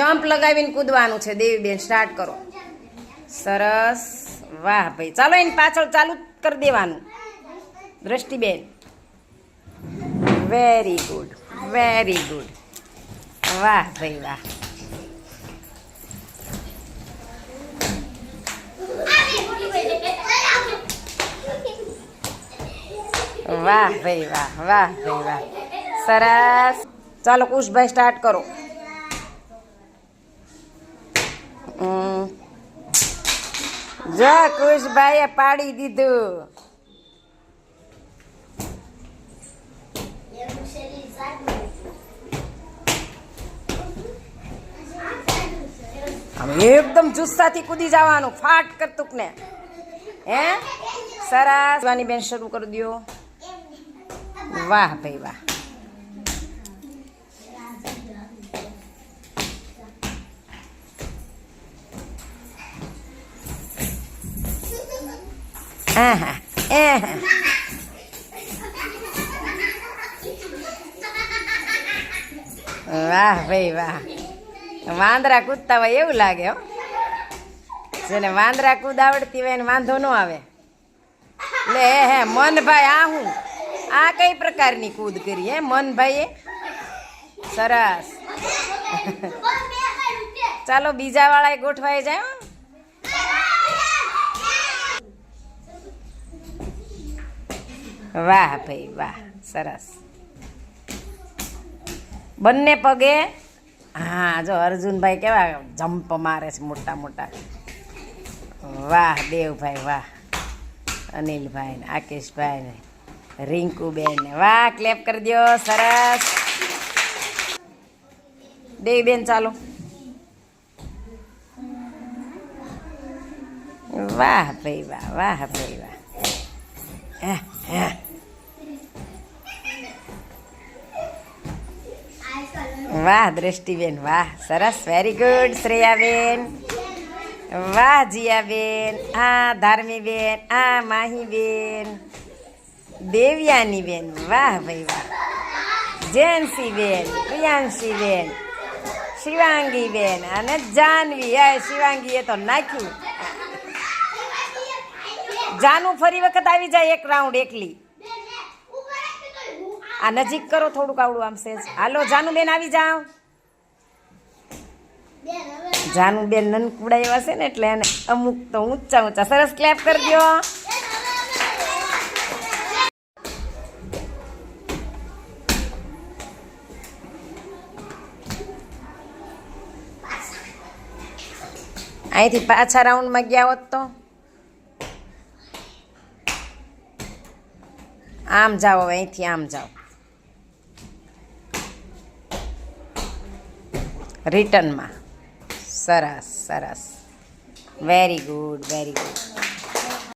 Jump લગાવીને કૂદવાનું છે. દેવીબેન start કરો. સરસ. વાહ ભાઈ. ચાલો એની પાછળ ચાલુ કરી દેવાનું. Drashtiben. Very good very good વાહ ભાઈ, વાહ. વાહ ભાઈ, વાહ વાહ ભાઈ, વાહ. સરસ. ચાલો કુશભાઈ સ્ટાર્ટ કરો. જો કુશભાઈએ પાડી દીધું. એકદમ જુસ્સાથી કૂદી જવાનું, ફાટ કરતુક ને હે? સરસ. બેન શરૂ કરી દો વાહ ભાઈ વાહ. આહા, આહા. વાહ ભાઈ વાહ. વાંદરા કૂદતા હોય એવું લાગે હો. જેને વાંદરા કૂદ આવડતી હોય એને વાંધો ન આવે. લે હે મનભાઈ આ હું. આ કઈ પ્રકારની કૂદ કરી હે મનભાઈએ? સરસ. ચાલો બીજા વાળા ગોઠવાઈ જાય વાહ ભાઈ, વાહ, સરસ. બંને પગે? હા, જો અર્જુનભાઈ કેવા જમ્પ મારે છે મોટા મોટા. વાહ, દેવભાઈ, વાહ. અનિલભાઈ ને આકેશભાઈ ને રિંકુબેન ને વાહ ક્લેપ કરી દો સરસ. દેવીબેન, ચાલો. વાહ ભાઈ, વાહ વાહ ભાઈ, વાહ. હા હા વાહ, દ્રષ્ટિબેન, વાહ. સરસ વેરી ગુડ શ્રેયાબેન. વાહ, જીયાબેન. આ ધાર્મીબેન, આ માહીબેન. દેવ્યાનીબેન, વાહ ભાઈ, વાહ. જયંતીબેન, પ્રિયાંશીબેન, શિવાંગીબેન અને જાનવી. એ શિવાંગીએ તો નાખ્યું. જાનું ફરી વખત આવી જાય એક રાઉન્ડ એકલી. આ નજીક કરો, થોડુંક આવડું આમ સેજ. હાલો, જાનુબેન આવી જાઓ. જાનુબેન નનકુડા એવા છે ને, એટલે એને અમુક તો ઊંચા ઊંચા સરસ ક્લેપ કરી દો અહીંથી પાછા રાઉન્ડમાં ગયા હોત તો? આમ જાઓ હવે અહીંથી આમ જાઓ. રિટર્નમાં સરસ સરસ. Very good very good